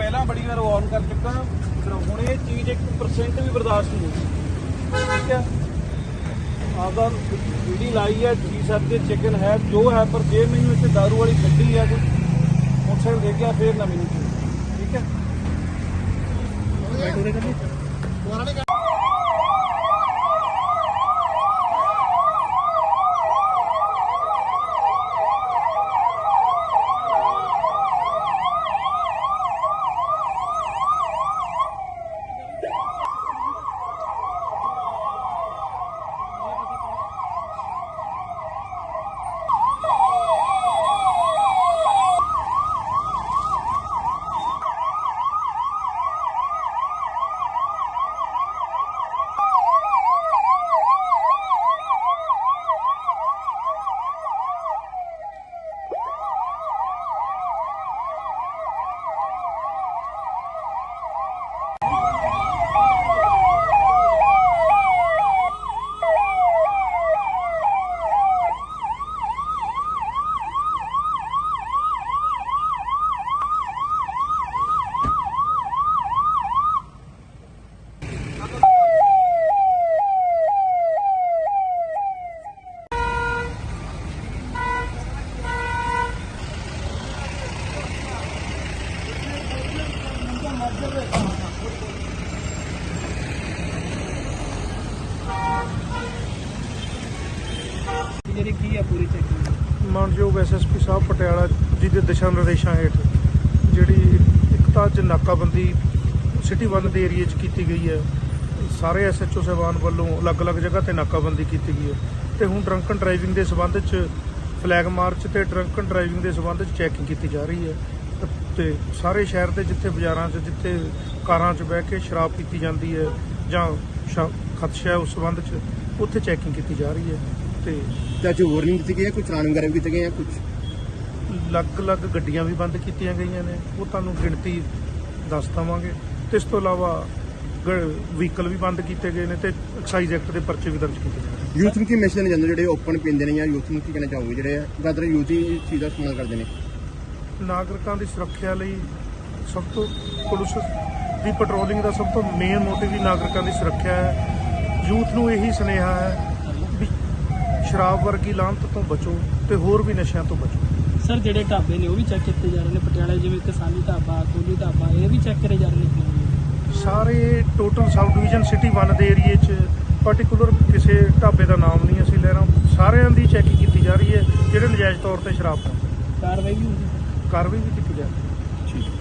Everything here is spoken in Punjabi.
ਪਹਿਲਾਂ ਬੜੀ ਵਾਰ ਵਾਰਨ ਕਰ ਚੁੱਕਾ ਪਰ ਹੁਣ ਇਹ ਚੀਜ਼ 1% ਵੀ ਬਰਦਾਸ਼ਤ ਨਹੀਂ ਹੋਊਗੀ ਠੀਕ ਹੈ? ਆਪਦਾ ਵੀਡੀ ਲਾਈ ਹੈ ਜੀ ਸਰ ਦੇ ਚਿਕਨ ਹੈ ਜੋ ਹੈ ਪਰ ਜੇ ਮੈਨੂੰ ਇੱਥੇ ਦਾਰੂ ਵਾਲੀ ਗੱਡੀ ਹੈ ਕੋਈ ਮੋਟਰਸਾਈਕਲ ਦੇ ਗਿਆ ਫੇਰ ਨਾ ਮੈਨੂੰ ਚਾਹੀਦਾ। ਠੀਕ ਹੈ? ਜਿਹੜੀ ਕੀ ਆ ਪੂਰੀ ਚੈਕਿੰਗ? ਮਾਨਯੋਗ ਐਸਐਸਪੀ ਸਾਹਿਬ ਪਟਿਆਲਾ ਜੀ ਦੇ ਦਿਸ਼ਾ ਨਿਰਦੇਸ਼ਾਂ ਹੇਠ ਜਿਹੜੀ ਇੱਕ ਤਾਂ ਅੱਜ ਨਾਕਾਬੰਦੀ ਸਿਟੀ ਵਨ ਦੇ ਏਰੀਏ 'ਚ ਕੀਤੀ ਗਈ ਹੈ। ਸਾਰੇ ਐਸਐਚਓ ਸਾਹਿਬਾਨ ਵੱਲੋਂ ਅਲੱਗ-ਅਲੱਗ ਜਗ੍ਹਾ ਤੇ ਨਾਕਾਬੰਦੀ ਕੀਤੀ ਗਈ ਹੈ ਤੇ ਹੁਣ ਡਰੰਕਨ ਡਰਾਈਵਿੰਗ ਦੇ ਸਬੰਧ 'ਚ ਫਲੈਗ ਮਾਰਚ ਤੇ ਡਰੰਕਨ ਡਰਾਈਵਿੰਗ ਦੇ ਸਬੰਧ 'ਚ ਚੈਕਿੰਗ ਕੀਤੀ ਜਾ ਰਹੀ ਹੈ। ਤੇ ਸਾਰੇ ਸ਼ਹਿਰ ਦੇ ਜਿੱਥੇ ਬਾਜ਼ਾਰਾਂ 'ਚ ਜਿੱਥੇ ਕਾਰਾਂ 'ਚ ਬਹਿ ਕੇ ਸ਼ਰਾਬ ਪੀਤੀ ਜਾਂਦੀ ਹੈ ਜਾਂ ਸ਼ਾ- ਖਦਸ਼ਾ ਹੈ ਉਸ ਸਬੰਧ 'ਚ ਉੱਥੇ ਚੈਕਿੰਗ ਕੀਤੀ ਜਾ ਰਹੀ ਹੈ ਤੇ ਤੇ ਅੱਜ ਵਾਰਨਿੰਗ ਦਿੱਤੀ ਗਈ ਹੈ ਕੁਝ ਚਲਾਨ ਵਗੈਰਾ ਵੀ ਕੀਤੇ ਗਏ ਆ ਕੁਝ ਅਲੱਗ-ਅਲੱਗ ਗੱਡੀਆਂ ਵੀ ਬੰਦ ਕੀਤੀਆਂ ਗਈਆਂ ਨੇ ਉਹ ਤੁਹਾਨੂੰ ਗਿਣਤੀ ਦੱਸ ਦਵਾਂਗੇ। ਤੇ ਇਸ ਤੋਂ ਇਲਾਵਾ ਵਹੀਕਲ ਵੀ ਬੰਦ ਕੀਤੇ ਗਏ ਨੇ ਤੇ ਐਕਸਾਈਜ਼ ਐਕਟ ਦੇ ਪਰਚੇ ਵੀ ਦਰਜ ਕੀਤੇ ਗਏ ਯੂਥ ਨੂੰ ਕੀ ਮੈਸੇਜ ਦੇਣਾ ਚਾਹੁੰਦੇ ਜਿਹੜੇ ਓਪਨ ਪੀਂਦੇ ਨੇ ਜਾਂ ਯੂਥ ਨੂੰ ਕੀ ਕਹਿਣਾ ਚਾਹੋਗੇ ਜਿਹੜੇ ਜ਼ਿਆਦਾਤਰ ਯੂਥ ਹੀ ਇਸ ਚੀਜ਼ ਦਾ ਇਸਤੇਮਾਲ ਕਰਦੇ ਨੇ? ਨਾਗਰਿਕਾਂ ਦੀ ਸੁਰੱਖਿਆ ਲਈ ਸਭ ਤੋਂ ਪੁਲਿਸ ਦੀ ਪੈਟਰੋਲਿੰਗ ਦਾ ਸਭ ਤੋਂ ਮੇਨ ਮੋਟਿਵ ਹੀ ਨਾਗਰਿਕਾਂ ਦੀ ਸੁਰੱਖਿਆ ਹੈ। ਯੂਥ ਨੂੰ ਇਹੀ ਸੁਨੇਹਾ ਹੈ ਵੀ ਸ਼ਰਾਬ ਵਰਗੀ ਲਾਹਨਤ ਤੋਂ ਬਚੋ ਤੇ ਹੋਰ ਵੀ ਨਸ਼ਿਆਂ ਤੋਂ ਬਚੋ। ਸਰ ਜਿਹੜੇ ਢਾਬੇ ਨੇ ਉਹ ਵੀ ਚੈੱਕ ਕੀਤੇ ਜਾ ਰਹੇ ਨੇ। ਪਟਿਆਲਾ ਜਿਵੇਂ ਕਿਸਾਨੀ ਢਾਬਾ ਕੋਲੀ ਢਾਬਾ ਇਹ ਵੀ ਚੈੱਕ ਕਰੇ ਜਾ ਰਹੇ ਨੇ ਸਾਰੇ ਟੋਟਲ ਸਬ ਡਿਵੀਜ਼ਨ ਸਿਟੀ 1 ਦੇ ਏਰੀਏ 'ਚ ਪਾਰਟਿਕੂਲਰ ਕਿਸੇ ਢਾਬੇ ਦਾ ਨਾਮ ਨਹੀਂ ਅਸੀਂ ਲੈ ਰਹੇ ਸਾਰਿਆਂ ਦੀ ਚੈਕਿੰਗ ਕੀਤੀ ਜਾ ਰਹੀ ਹੈ ਜਿਹੜੇ ਨਜਾਇਜ਼ ਤੌਰ ਤੇ ਸ਼ਰਾਬ ਪੀਂਦੇ ਕਾਰਵਾਈ ਵੀ ਹੁੰਦੀ ਕਾਰਵਾਈ ਵੀ ਕੀਤੀ ਜਾਵੇ ਠੀਕ